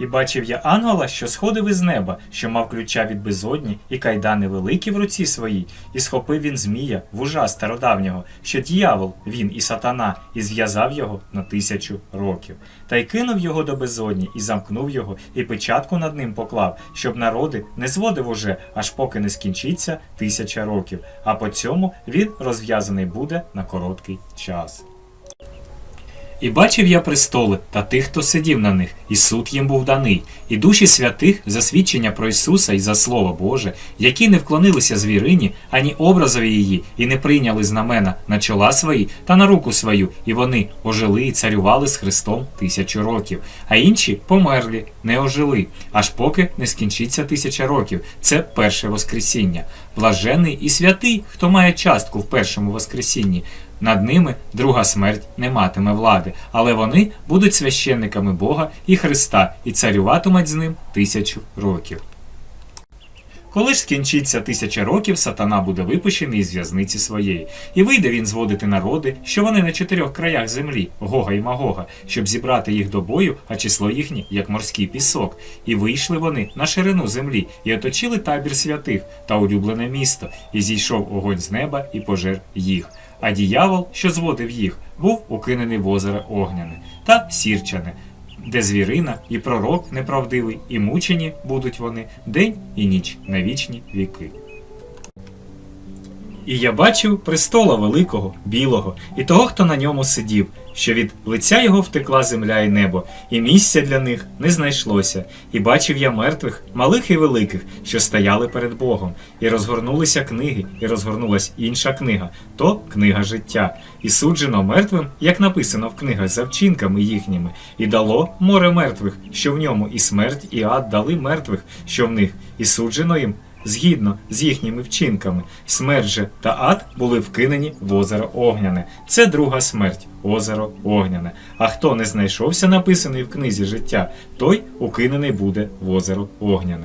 І бачив я ангела, що сходив із неба, що мав ключа від безодні, і кайдани великі в руці своїй, і схопив він змія, вужа стародавнього, що дьявол, він і сатана, і зв'язав його на тисячу років. Та й кинув його до безодні, і замкнув його, і печатку над ним поклав, щоб народи не зводив уже, аж поки не скінчиться тисяча років. А по цьому він розв'язаний буде на короткий час. І бачив я престоли та тих, хто сидів на них, і суд їм був даний, і душі святих за свідчення про Ісуса і за Слово Боже, які не вклонилися звірині, ані образові її, і не прийняли знамена на чола свої та на руку свою, і вони ожили і царювали з Христом тисячу років, а інші померлі, не ожили, аж поки не скінчиться тисяча років. Це перше Воскресіння. Блажений і святий, хто має частку в першому Воскресінні. Над ними друга смерть не матиме влади, але вони будуть священниками Бога і Христа і царюватимуть з ним тисячу років. Коли ж скінчиться тисяча років, сатана буде випущений із в'язниці своєї, і вийде він зводити народи, що вони на чотирьох краях землі, Гога і Магога, щоб зібрати їх до бою, а число їхнє, як морський пісок. І вийшли вони на ширину землі, і оточили табір святих та улюблене місто, і зійшов огонь з неба і пожер їх. А діявол, що зводив їх, був укинений в озеро огняне та сірчане, де звірина і пророк неправдивий, і мучені будуть вони день і ніч на вічні віки. І я бачив престола великого, білого, і того, хто на ньому сидів, що від лиця його втекла земля і небо, і місця для них не знайшлося. І бачив я мертвих, малих і великих, що стояли перед Богом, і розгорнулися книги, і розгорнулась інша книга, то книга життя. І суджено мертвим, як написано в книгах за вчинками їхніми, і дало море мертвих, що в ньому, і смерть, і ад дали мертвих, що в них, і суджено їм згідно з їхніми вчинками. Смерть же та ад були вкинені в озеро Огняне. Це друга смерть, озеро Огняне. А хто не знайшовся написаний в книзі життя, той укинений буде в озеро Огняне.